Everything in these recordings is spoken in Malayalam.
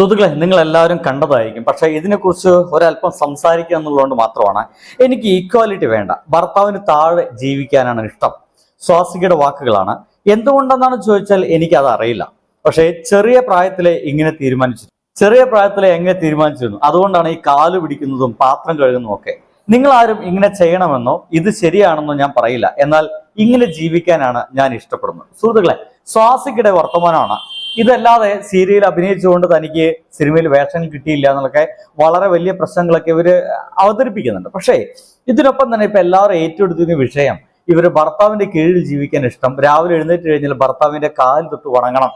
സുഹൃത്തുക്കളെ നിങ്ങൾ എല്ലാവരും കണ്ടതായിരിക്കും. പക്ഷെ ഇതിനെക്കുറിച്ച് ഒരല്പം സംസാരിക്കുക എന്നുള്ളതുകൊണ്ട് മാത്രമാണ് എനിക്ക് ഈക്വാലിറ്റി വേണ്ട. ഭർത്താവിന് താഴെ ജീവിക്കാനാണ് ഇഷ്ടം. സ്വാസികയുടെ വാക്കുകളാണ്. എന്തുകൊണ്ടെന്നാണ് ചോദിച്ചാൽ എനിക്കത് അറിയില്ല പക്ഷേ ചെറിയ പ്രായത്തിലെ ഇങ്ങനെ തീരുമാനിച്ചു. ചെറിയ പ്രായത്തിലെ എങ്ങനെ തീരുമാനിച്ചിരുന്നു? അതുകൊണ്ടാണ് ഈ കാൽ പിടിക്കുന്നതും പാത്രം കഴുകുന്നതും ഒക്കെ. നിങ്ങൾ ആരും ഇങ്ങനെ ചെയ്യണമെന്നോ ഇത് ശരിയാണെന്നോ ഞാൻ പറയില്ല. എന്നാൽ ഇങ്ങനെ ജീവിക്കാനാണ് ഞാൻ ഇഷ്ടപ്പെടുന്നത്. സുഹൃത്തുക്കളെ സ്വാസികയുടെ വർത്തമാനമാണ് ഇതല്ലാതെ സീരിയൽ അഭിനയിച്ചുകൊണ്ട് തനിക്ക് സിനിമയിൽ വേഷം കിട്ടിയില്ല എന്നൊക്കെ വളരെ വലിയ പ്രശ്നങ്ങളൊക്കെ ഇവർ അവതരിപ്പിക്കുന്നുണ്ട്. പക്ഷേ ഇതിനൊപ്പം തന്നെ ഇപ്പൊ എല്ലാവരും ഏറ്റെടുത്തിരുന്ന വിഷയം ഇവർ ഭർത്താവിന്റെ കീഴിൽ ജീവിക്കാൻ ഇഷ്ടം. രാവിലെ എഴുന്നേറ്റ് കഴിഞ്ഞാൽ ഭർത്താവിന്റെ കാലിൽ തൊട്ട് വണങ്ങണം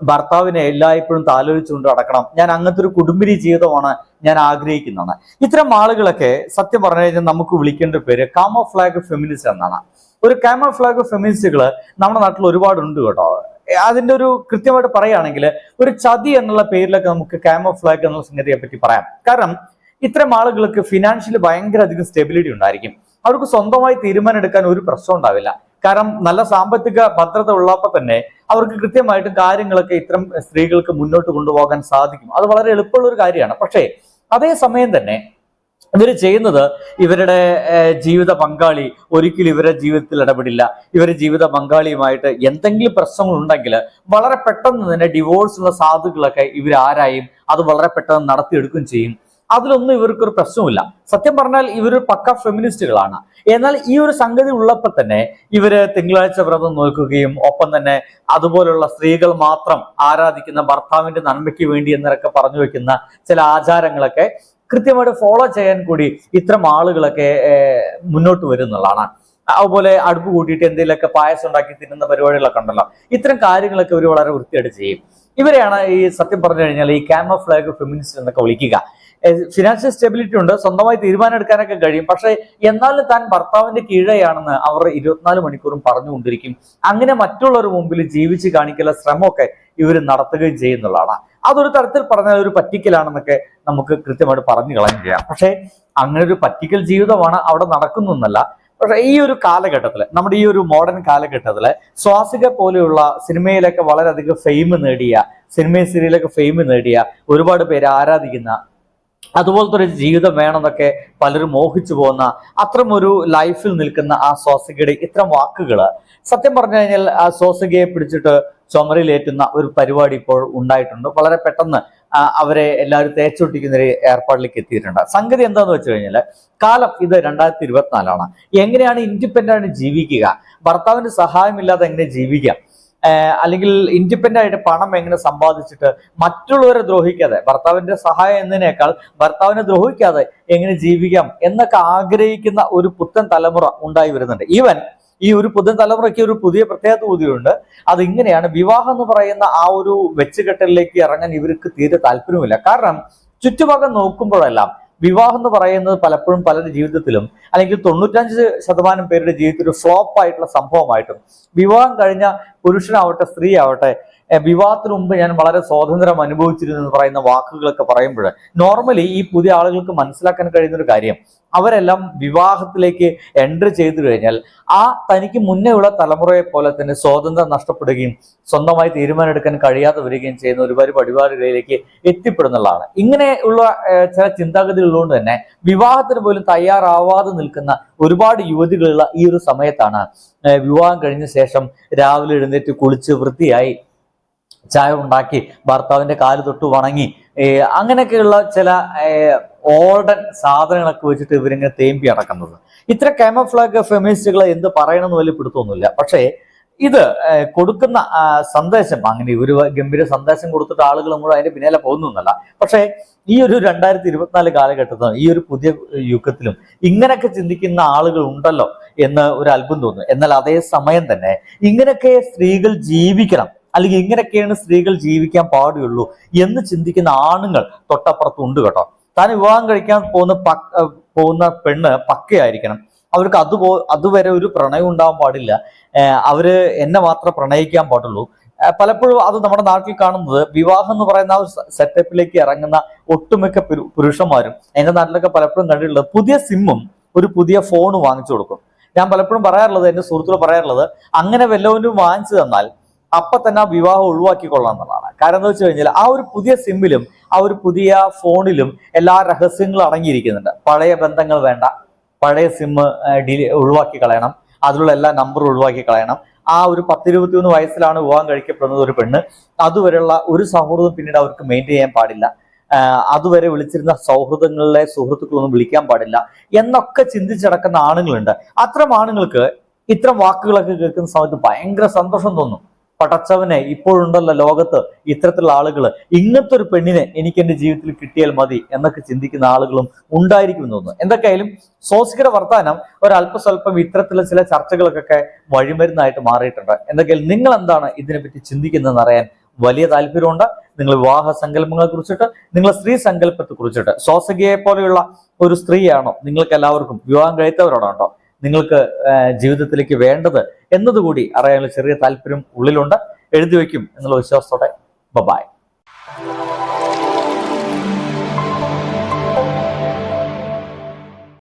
ഭർത്താവിനെ എല്ലായ്പ്പോഴും താലോലിച്ചുകൊണ്ട് അടക്കണം ഞാൻ അങ്ങനത്തെ ഒരു കുടുംബിനി ജീവിതമാണ് ഞാൻ ആഗ്രഹിക്കുന്നതാണ്. ഇത്തരം ആളുകളൊക്കെ സത്യം പറഞ്ഞു കഴിഞ്ഞാൽ നമുക്ക് വിളിക്കേണ്ട പേര് കാമോ ഫ്ലാഗ് ഫെമിനിസ്റ്റ് എന്നാണ്. ഒരു കാമോ ഫ്ലാഗ് ഫെമിനിസ്റ്റുകൾ നമ്മുടെ നാട്ടിൽ ഒരുപാടുണ്ട് കേട്ടോ. അതിന്റെ ഒരു കൃത്യമായിട്ട് പറയുകയാണെങ്കിൽ ഒരു ചതി എന്നുള്ള പേരിലൊക്കെ നമുക്ക് ക്യാമോ ഫ്ലാഗ് എന്നുള്ള സംഗതിയെ പറ്റി പറയാം. കാരണം ഇത്തരം ആളുകൾക്ക് ഫിനാൻഷ്യലി ഭയങ്കര അധികം സ്റ്റെബിലിറ്റി ഉണ്ടായിരിക്കും. അവർക്ക് സ്വന്തമായി തീരുമാനം എടുക്കാൻ ഒരു പ്രശ്നം ഉണ്ടാവില്ല. കാരണം നല്ല സാമ്പത്തിക ഭദ്രത ഉള്ളപ്പോൾ തന്നെ അവർക്ക് കൃത്യമായിട്ട് കാര്യങ്ങളൊക്കെ ഇത്തരം സ്ത്രീകൾക്ക് മുന്നോട്ട് കൊണ്ടുപോകാൻ സാധിക്കും. അത് വളരെ എളുപ്പമുള്ള ഒരു കാര്യമാണ്. പക്ഷേ അതേസമയം തന്നെ ഇവർ ചെയ്യുന്നത് ഇവരുടെ ജീവിത പങ്കാളി ഒരിക്കലും ഇവരുടെ ജീവിതത്തിൽ ഇടപെടില്ല. ഇവരുടെ ജീവിത പങ്കാളിയുമായിട്ട് എന്തെങ്കിലും പ്രശ്നങ്ങൾ ഉണ്ടെങ്കിൽ വളരെ പെട്ടെന്ന് തന്നെ ഡിവോഴ്സ് ഉള്ള സാധുക്കളൊക്കെ ഇവർ ആരായും അത് വളരെ പെട്ടെന്ന് നടത്തിയെടുക്കുകയും ചെയ്യും. അതിലൊന്നും ഇവർക്കൊരു പ്രശ്നമില്ല സത്യം പറഞ്ഞാൽ ഇവർ പക്ക ഫെമിനിസ്റ്റുകളാണ് എന്നാൽ ഈ ഒരു സംഗതി ഉള്ളപ്പോൾ തന്നെ ഇവർ തിങ്കളാഴ്ച വ്രതം നോക്കുകയും ഒപ്പം തന്നെ അതുപോലുള്ള സ്ത്രീകൾ മാത്രം ആരാധിക്കുന്ന ഭർത്താവിന്റെ നന്മയ്ക്ക് വേണ്ടി എന്നൊക്കെ പറഞ്ഞു വെക്കുന്ന ചില ആചാരങ്ങളൊക്കെ കൃത്യമായിട്ട് ഫോളോ ചെയ്യാൻ കൂടി ഇത്തരം ആളുകളൊക്കെ മുന്നോട്ട് വരുന്നുള്ളതാണ്. അതുപോലെ അടുപ്പ് കൂട്ടിയിട്ട് എന്തെങ്കിലുമൊക്കെ പായസം ഉണ്ടാക്കി തിന്നുന്ന പരിപാടികളൊക്കെ ഉണ്ടല്ലോ. ഇത്തരം കാര്യങ്ങളൊക്കെ ഇവർ വളരെ വൃത്തിയായിട്ട് ചെയ്യും. ഇവരെയാണ് ഈ സത്യം പറഞ്ഞു കഴിഞ്ഞാൽ ഈ ക്യാമ ഫ്ലാഗ് ഫെമിനിസ്റ്റ് എന്നൊക്കെ വിളിക്കുക. ഫിനാൻഷ്യൽ സ്റ്റെബിലിറ്റി ഉണ്ട് സ്വന്തമായി തീരുമാനം എടുക്കാനൊക്കെ കഴിയും. പക്ഷെ എന്നാലും താൻ ഭർത്താവിന്റെ കീഴെയാണെന്ന് അവർ ഇരുപത്തിനാല് മണിക്കൂറും പറഞ്ഞുകൊണ്ടിരിക്കും. അങ്ങനെ മറ്റുള്ളവർ മുമ്പിൽ ജീവിച്ച് കാണിക്കുന്ന ശ്രമമൊക്കെ ഇവർ നടത്തുകയും ചെയ്യുന്നുള്ളതാണ്. അതൊരു തരത്തിൽ പറഞ്ഞാൽ ഒരു പറ്റിക്കലാണെന്നൊക്കെ നമുക്ക് കൃത്യമായിട്ട് പറഞ്ഞു കളയും ചെയ്യാം. പക്ഷേ അങ്ങനെ ഒരു പറ്റിക്കൽ ജീവിതമാണ് അവിടെ നടക്കുന്നൊന്നല്ല പക്ഷെ ഈ ഒരു കാലഘട്ടത്തിൽ നമ്മുടെ ഈ ഒരു മോഡേൺ കാലഘട്ടത്തിൽ സ്വാസിക പോലെയുള്ള സിനിമയിലൊക്കെ വളരെയധികം ഫെയിം നേടിയ സിനിമ സീരിയലൊക്കെ ഫെയിം നേടിയ ഒരുപാട് പേര് ആരാധിക്കുന്ന അതുപോലത്തെ ഒരു ജീവിതം വേണമെന്നൊക്കെ പലരും മോഹിച്ചു പോകുന്ന ഒരു ലൈഫിൽ നിൽക്കുന്ന ആ സ്വാസികയുടെ ഇത്തരം വാക്കുകൾ സത്യം പറഞ്ഞു കഴിഞ്ഞാൽ ആ സ്വാസികയെ പിടിച്ചിട്ട് ചുമരിലേറ്റുന്ന ഒരു പരിപാടി ഇപ്പോൾ ഉണ്ടായിട്ടുണ്ട്. വളരെ പെട്ടെന്ന് അവരെ എല്ലാവരും തേച്ചൊട്ടിക്കുന്ന ഒരു ഏർപ്പാടിലേക്ക് എത്തിയിട്ടുണ്ട്. സംഗതി എന്താന്ന് വെച്ച് കഴിഞ്ഞാൽ കാലം ഇത് രണ്ടായിരത്തി ഇരുപത്തിനാലാണ്. എങ്ങനെയാണ് ഇൻഡിപെൻഡന്റ് ആയിട്ട് ജീവിക്കുക? ഭർത്താവിന്റെ സഹായമില്ലാതെ എങ്ങനെ ജീവിക്കാം? ഏഹ് അല്ലെങ്കിൽ ഇൻഡിപെൻഡന്റ് ആയിട്ട് പണം എങ്ങനെ സമ്പാദിച്ചിട്ട് മറ്റുള്ളവരെ ദ്രോഹിക്കാതെ ഭർത്താവിന്റെ സഹായം എന്നതിനേക്കാൾ ഭർത്താവിനെ ദ്രോഹിക്കാതെ എങ്ങനെ ജീവിക്കാം എന്നൊക്കെ ആഗ്രഹിക്കുന്ന ഒരു പുത്തൻ തലമുറ ഉണ്ടായി വരുന്നുണ്ട്. ഈവൻ ഈ ഒരു പുതിയ തലമുറയ്ക്ക് ഒരു പുതിയ പ്രത്യേകത കൂടിയുണ്ട് അത് ഇങ്ങനെയാണ് വിവാഹം എന്ന് പറയുന്ന ആ ഒരു വെച്ചുകെട്ടലിലേക്ക് ഇറങ്ങാൻ ഇവർക്ക് തീരെ താല്പര്യമില്ല കാരണം ചുറ്റുഭാഗം നോക്കുമ്പോഴെല്ലാം വിവാഹം എന്ന് പറയുന്നത് പലപ്പോഴും പലരുടെ ജീവിതത്തിലും അല്ലെങ്കിൽ തൊണ്ണൂറ്റഞ്ച് ശതമാനം പേരുടെ ജീവിതത്തിൽ ഒരു ഫ്ലോപ്പ് ആയിട്ടുള്ള സംഭവമായിട്ടും. വിവാഹം കഴിഞ്ഞ പുരുഷനാവട്ടെ സ്ത്രീ ആവട്ടെ വിവാഹത്തിന് മുമ്പ് ഞാൻ വളരെ സ്വാതന്ത്ര്യം അനുഭവിച്ചിരുന്നു എന്ന് പറയുന്ന വാക്കുകളൊക്കെ പറയുമ്പോൾ നോർമലി ഈ പുതിയ ആളുകൾക്ക് മനസ്സിലാക്കാൻ കഴിയുന്ന ഒരു കാര്യം അവരെല്ലാം വിവാഹത്തിലേക്ക് എൻട്രി ചെയ്തു കഴിഞ്ഞാൽ ആ തനിക്ക് മുന്നേ ഉള്ള തലമുറയെ പോലെ തന്നെ സ്വാതന്ത്ര്യം നഷ്ടപ്പെടുകയും സ്വന്തമായി തീരുമാനമെടുക്കാൻ കഴിയാതെ വരികയും ചെയ്യുന്ന ഒരുപാട് പരിപാടികളിലേക്ക് എത്തിപ്പെടുന്നുള്ളതാണ്. ഇങ്ങനെയുള്ള ചില ചിന്താഗതികൾ ഉള്ളതുകൊണ്ട് തന്നെ വിവാഹത്തിന് പോലും തയ്യാറാവാതെ നിൽക്കുന്ന ഒരുപാട് യുവതികളുള്ള ഈ ഒരു സമയത്താണ് വിവാഹം കഴിഞ്ഞ ശേഷം രാവിലെ എഴുന്നേറ്റ് കുളിച്ച് വൃത്തിയായി ചായ ഉണ്ടാക്കി ഭർത്താവിന്റെ കാൽ തൊട്ട് വണങ്ങി. അങ്ങനെയൊക്കെയുള്ള ചില ഓർഡൻ സാധനങ്ങളൊക്കെ വെച്ചിട്ട് ഇവരിങ്ങനെ തേമ്പി അടക്കുന്നത്. ഇത്ര കെമഫ്ലാഗ് ഫെമിനിസ്റ്റുകളെ എന്ത് പറയണമെന്ന് വലിയ പിടുത്തമൊന്നുമില്ല. പക്ഷേ ഇത് കൊടുക്കുന്ന സന്ദേശം അങ്ങനെ ഇവർ ഗംഭീര സന്ദേശം കൊടുത്തിട്ട് ആളുകൾ കൂടെ അതിന്റെ പിന്നാലെ പോകുന്നൊന്നല്ല പക്ഷേ ഈ ഒരു രണ്ടായിരത്തി ഇരുപത്തിനാല് കാലഘട്ടത്തിലും ഈ ഒരു പുതിയ യുഗത്തിലും ഇങ്ങനെയൊക്കെ ചിന്തിക്കുന്ന ആളുകൾ ഉണ്ടല്ലോ എന്ന് ഒരു അത്ഭുതം തോന്നുന്നു. എന്നാൽ അതേ സമയം തന്നെ ഇങ്ങനെയൊക്കെ സ്ത്രീകൾ ജീവിക്കണം. അല്ലെങ്കിൽ ഇങ്ങനെയൊക്കെയാണ് സ്ത്രീകൾ ജീവിക്കാൻ പാടുള്ളൂ എന്ന് ചിന്തിക്കുന്ന ആണുങ്ങൾ തൊട്ടപ്പുറത്തുണ്ട് കേട്ടോ. താൻ വിവാഹം കഴിക്കാൻ പോകുന്ന പോകുന്ന പെണ്ണ് പക്കയായിരിക്കണം. അവർക്ക് അതുപോ അതുവരെ ഒരു പ്രണയം ഉണ്ടാവാൻ പാടില്ല. അവർ എന്നെ മാത്രം പ്രണയിക്കാൻ പാടുള്ളൂ. പലപ്പോഴും അത് നമ്മുടെ നാട്ടിൽ കാണുന്നത് വിവാഹം എന്ന് പറയുന്ന ഒരു സെറ്റപ്പിലേക്ക് ഇറങ്ങുന്ന ഒട്ടുമിക്ക പുരുഷന്മാരും എന്റെ നാട്ടിലൊക്കെ പലപ്പോഴും കണ്ടിട്ടുള്ളത് പുതിയ സിമ്മും ഒരു പുതിയ ഫോൺ വാങ്ങിച്ചു കൊടുക്കും. ഞാൻ പലപ്പോഴും പറയാറുള്ളത് എന്റെ സുഹൃത്തുക്കൾ പറയാറുള്ളത് അങ്ങനെ വല്ലവനും വാങ്ങിച്ചു തന്നാൽ അപ്പൊ തന്നെ ആ വിവാഹം ഒഴിവാക്കിക്കൊള്ളാം എന്നുള്ളതാണ്. കാരണം എന്താ വെച്ച് കഴിഞ്ഞാൽ ആ ഒരു പുതിയ സിമ്മിലും ആ ഒരു പുതിയ ഫോണിലും എല്ലാ രഹസ്യങ്ങളും അടങ്ങിയിരിക്കുന്നുണ്ട്. പഴയ ബന്ധങ്ങൾ വേണ്ട. പഴയ സിമ്മ് ഡിലി ഒഴിവാക്കി കളയണം അതിലുള്ള എല്ലാ നമ്പറും ഒഴിവാക്കി കളയണം ആ ഒരു പത്തിരുപത്തിയൊന്ന് വയസ്സിലാണ് വിവാഹം കഴിക്കപ്പെടുന്നത് ഒരു പെണ്ണ്. അതുവരെയുള്ള ഒരു സൗഹൃദം പിന്നീട് അവർക്ക് മെയിന്റെയിൻ ചെയ്യാൻ പാടില്ല. അതുവരെ വിളിച്ചിരുന്ന സൗഹൃദങ്ങളിലെ സുഹൃത്തുക്കളൊന്നും വിളിക്കാൻ പാടില്ല എന്നൊക്കെ ചിന്തിച്ചടക്കുന്ന ആണുങ്ങളുണ്ട്. അത്തരം ആണുങ്ങൾക്ക് ഇത്തരം വാക്കുകളൊക്കെ കേൾക്കുന്ന സമയത്ത് ഭയങ്കര സന്തോഷം തോന്നും. പടച്ചവനെ ഇപ്പോഴുണ്ടല്ലോ ലോകത്ത് ഇത്തരത്തിലുള്ള ആളുകൾ ഇങ്ങനത്തെ ഒരു പെണ്ണിനെ എനിക്ക് എന്റെ ജീവിതത്തിൽ കിട്ടിയാൽ മതി എന്നൊക്കെ ചിന്തിക്കുന്ന ആളുകളും ഉണ്ടായിരിക്കും എന്ന് തോന്നുന്നു. എന്തൊക്കെയായാലും സോസിക്കയുടെ വർത്താനം ഒരല്പസ്വല്പം ഇത്തരത്തിലുള്ള ചില ചർച്ചകൾക്കൊക്കെ വഴിമരുന്നായിട്ട് മാറിയിട്ടുണ്ട്. എന്തൊക്കെയാലും നിങ്ങൾ എന്താണ് ഇതിനെപ്പറ്റി ചിന്തിക്കുന്നതെന്ന് അറിയാൻ വലിയ താല്പര്യമുണ്ട്. നിങ്ങൾ വിവാഹ സങ്കല്പങ്ങളെ കുറിച്ചിട്ട് നിങ്ങൾ സ്ത്രീ സങ്കല്പത്തെ കുറിച്ചിട്ട്. സോസകിയെ പോലെയുള്ള ഒരു സ്ത്രീയാണോ നിങ്ങൾക്ക് എല്ലാവർക്കും വിവാഹം കഴിച്ചവരോടാണോ നിങ്ങൾക്ക് ജീവിതത്തിലേക്ക് വേണ്ടത് എന്നതുകൂടി അറിയാനുള്ള ചെറിയ താല്പര്യം ഉള്ളിലുണ്ട്. എഴുതി വയ്ക്കും എന്നുള്ള വിശ്വാസത്തോടെ. ബബായ്